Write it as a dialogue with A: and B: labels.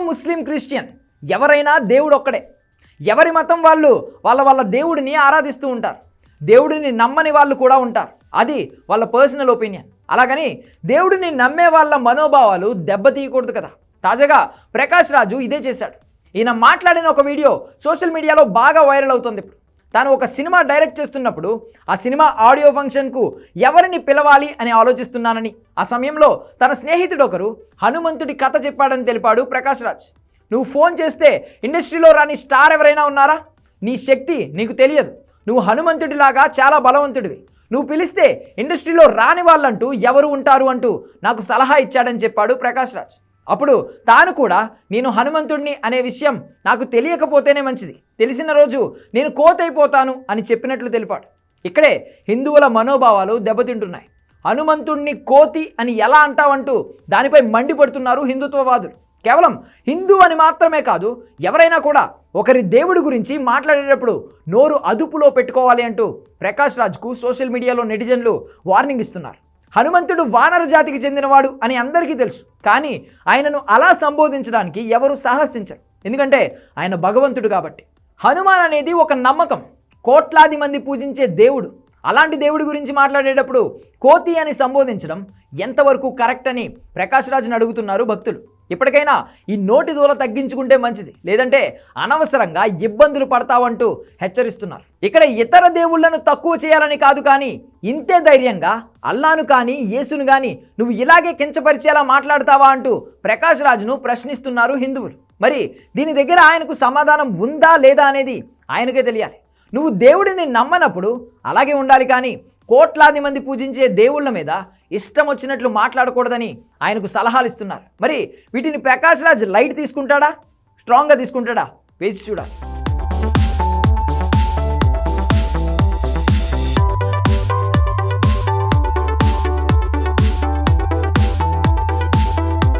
A: ముస్లిం Christian? ఎవరైనా దేవుడు ఒక్కడే ఎవరి మతం వాళ్ళు వాళ్ళ వాళ్ళ దేవుడిని ఆరాధిస్తూ ఉంటారు. దేవుడిని నమ్మని వాళ్ళు కూడా ఉంటారు. అది వాళ్ళ పర్సనల్ ఒపీనియన్ అలాగని దేవుడిని నమ్మే వాళ్ళ మనోభావాలు దెబ్బతీయకూడదు కదా. తాజాగా ప్రకాష్ రాజు ఇదే చేశాడు. ఈయన మాట్లాడిన ఒక వీడియో సోషల్ మీడియాలో బాగా వైరల్ అవుతుంది ఇప్పుడు. తాను ఒక సినిమా డైరెక్ట్ చేస్తున్నప్పుడు ఆ సినిమా ఆడియో ఫంక్షన్కు ఎవరిని పిలవాలి అని ఆలోచిస్తున్నానని. ఆ సమయంలో తన స్నేహితుడు ఒకరు హనుమంతుడి కథ చెప్పాడని తెలిపాడు ప్రకాష్ రాజ్. నువ్వు ఫోన్ చేస్తే ఇండస్ట్రీలో రాని స్టార్ ఎవరైనా ఉన్నారా? నీ శక్తి నీకు తెలియదు. నువ్వు హనుమంతుడిలాగా చాలా బలవంతుడివి. నువ్వు పిలిస్తే ఇండస్ట్రీలో రాని వాళ్ళంటూ ఎవరు ఉంటారు అంటూ నాకు సలహా ఇచ్చాడని చెప్పాడు ప్రకాష్ రాజ్. అప్పుడు తాను కూడా నేను హనుమంతుడిని అనే విషయం నాకు తెలియకపోతేనే మంచిది. తెలిసిన రోజు నేను కోతైపోతాను అని చెప్పినట్లు తెలిపాడు. ఇక్కడే హిందువుల మనోభావాలు దెబ్బతింటున్నాయి. హనుమంతుడిని కోతి అని ఎలా అంటావంటూ దానిపై మండిపడుతున్నారు హిందుత్వవాదులు. కేవలం హిందూ అని మాత్రమే కాదు ఎవరైనా కూడా ఒకరి దేవుడి గురించి మాట్లాడేటప్పుడు నోరు అదుపులో పెట్టుకోవాలి అంటూ ప్రకాష్ రాజ్కు సోషల్ మీడియాలో నెటిజన్లు వార్నింగ్ ఇస్తున్నారు. హనుమంతుడు వానర జాతికి చెందినవాడు అని అందరికీ తెలుసు. కానీ ఆయనను అలా సంబోధించడానికి ఎవరు సాహసించరు. ఎందుకంటే ఆయన భగవంతుడు కాబట్టి. హనుమాన్ అనేది ఒక నమ్మకం. కోట్లాది మంది పూజించే దేవుడు. అలాంటి దేవుడి గురించి మాట్లాడేటప్పుడు కోతి అని సంబోధించడం ఎంతవరకు కరెక్ట్ అని ప్రకాశ్రాజ్ని అడుగుతున్నారు భక్తులు. ఇప్పటికైనా ఈ నోటి దూల తగ్గించుకుంటే మంచిది. లేదంటే అనవసరంగా ఇబ్బందులు పడతావంటూ హెచ్చరిస్తున్నారు. ఇక్కడ ఇతర దేవుళ్ళను తక్కువ చేయాలని కాదు కానీ ఇంతే ధైర్యంగా అల్లాను కానీ యేసును కానీ నువ్వు ఇలాగే కించపరిచేలా మాట్లాడతావా అంటూ ప్రకాష్ రాజును ప్రశ్నిస్తున్నారు హిందువులు. మరి దీని దగ్గర ఆయనకు సమాధానం ఉందా లేదా అనేది ఆయనకే తెలియాలి. నువ్వు దేవుడిని నమ్మనప్పుడు అలాగే ఉండాలి కానీ కోట్లాది మంది పూజించే దేవుళ్ళ మీద ఇష్టం వచ్చినట్లు మాట్లాడకూడదని ఆయనకు సలహాలు ఇస్తున్నారు. మరి వీటిని ప్రకాష్ రాజ్ లైట్ తీసుకుంటాడా? స్ట్రాంగ్గా తీసుకుంటాడా? వేచి చూడాలి.